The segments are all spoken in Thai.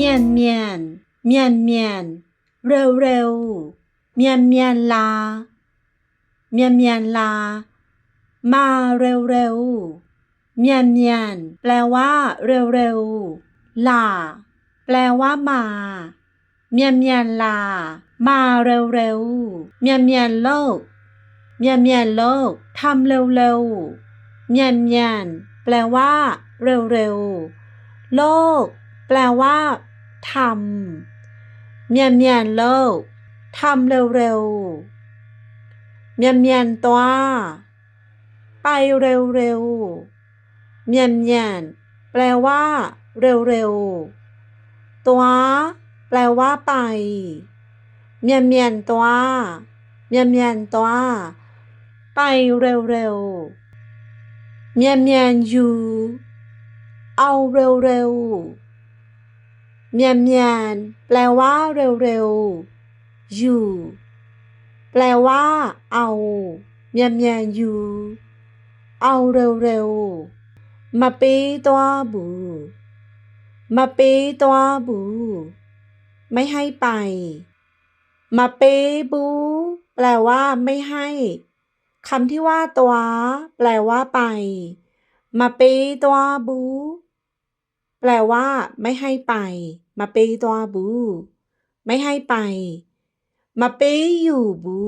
面面面面เร็วเร็วเมียนเมียนลาเมียนเมียนลา มาเร็วเร็วเมียนเมียนแปลว่า เร็วเร็วลา แปลว่ามาเมียนเมียนลา มาเร็วเร็วเมียนเมียนโลกเมียนเมียนโลกทำเร็วเร็วเมียนเมียนแปลว่า เร็วเร็วโลก แปลว่า ทำเมียนเมียนโลกทำเร็วเร็วเมียนเมียนตัวไปเร็วเร็วเมียนเมียนแปลว่า เร็วเร็วตัวแปลว่าไปเมียนเมียนตัวเมียนเมียนตัวไปเร็วเร็วเมียนเมียนอยู่ เอาเร็วเร็ว เมียนเมียนแปลว่าเร็วเร็วอยู่ แปลว่า เอาเมียนเมียนอยู่ เอาเร็วเร็วมาปีตัวบู มาปีตัวบู ไม่ให้ไป มาเปบู แปลว่าไม่ให้คำที่ว่าตัว แปลว่าไป มาเปตัวบู แปลว่า ไม่ให้ไป มาเปตัวบู ไม่ให้ไป มาเปอยู่บู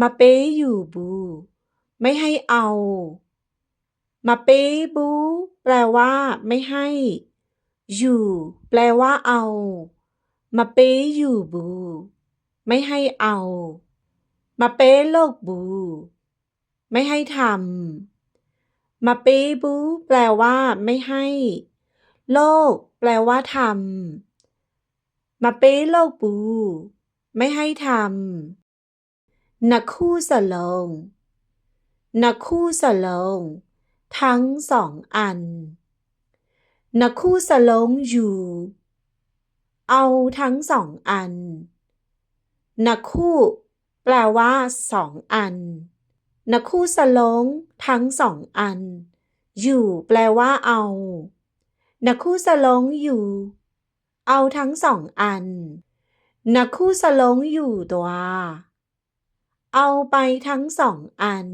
มาเปอยู่บู ไม่ให้เอา มาเปบู แปลว่า ไม่ให้ อยู่ แปลว่าเอา มาเปอยู่บู ไม่ให้เอา มาเปโลกบู ไม่ให้ทำมาเปบู แปลว่า ไม่ให้ โลก แปลว่าทำมาเปโลกบูไม่ให้ทำนักคู่สลงนักคู่สลงทั้งสองอันนักคู่สลงอยู่ เอาทั้งสองอันนักคู่ แปลว่าสองอันนักคู่สลงทั้งสองอัน อยู่ แปลว่าเอา นักคู่สลงอยู่ เอาทั้งสองอัน นักคู่สลงอยู่ตัว เอาไปทั้งสองอัน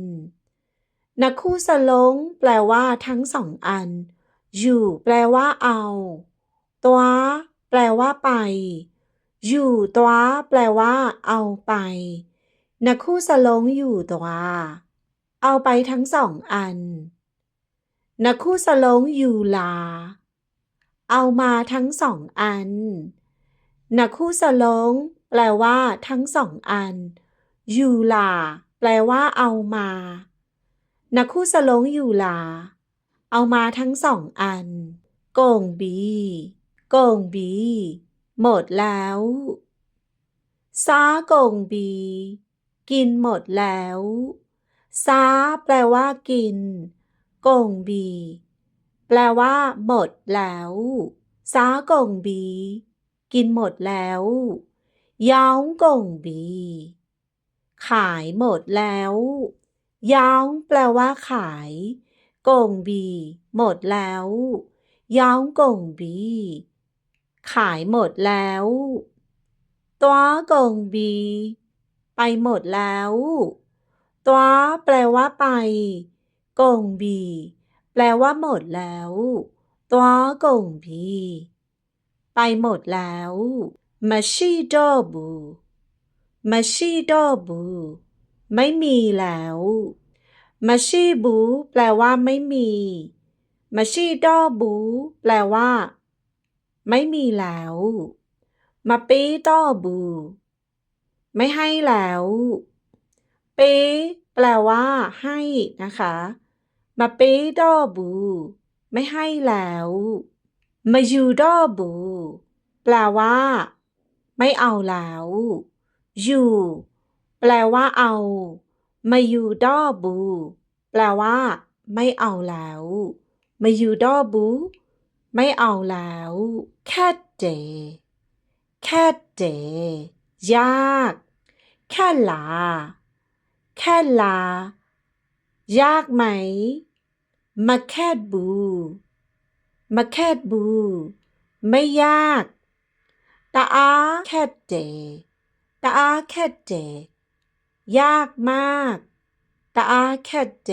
นักคู่สลงแปลว่าทั้งสองอัน อยู่ แปลว่าเอา ตัว แปลว่าไป อยู่ตัว แปลว่า เอาไป นักคู่สลงอยู่ตัว เอาไปทั้งสองอันนักคู่สลงอยู่ลา เอามาทั้งสองอันนักคู่สลงแปลว่าทั้งสองอันอยู่ลา แปลว่าเอามานักคู่สลงอยู่ลา เอามาทั้งสองอัน โกงบี โกงบี หมดแล้วซาโกงบี กินหมดแล้วซาแปลว่ากิน กงบี แปลว่า หมดแล้วซากงบี กินหมดแล้วยาวกงบี ขายหมดแล้วยาวแปลว่า ขายกงบี หมดแล้วยาวกงบี ขายหมดแล้วตัวกงบี ไปหมดแล้วตัวแปลว่าไปกงบี แปลว่าหมดแล้วตัวกงบีไปหมดแล้วมาชีดอบูมาชีดอบู ไม่มีแล้วมาชีบู แปลว่าไม่มีมาชีดอบู แปลว่า ไม่มีแล้วมาปีดอบู ไม่ให้แล้วปีแปลว่าให้นะคะ มาปีดอบู ไม่ให้แล้วมาอยู่ดอบู แปลว่า ไม่เอาแล้วอยู่ แปลว่าเอามาอยู่ดอบู แปลว่า ไม่เอาแล้วมาอยู่ดอบู ไม่เอาแล้วแค่เดแค่เดยาก แค่ลา แค่ลา ยากไหมมาแค่บูมาแค่บู ไม่ยากตาอาแค่เจตาอาแค่เจ ยากมากตาอาแค่เจ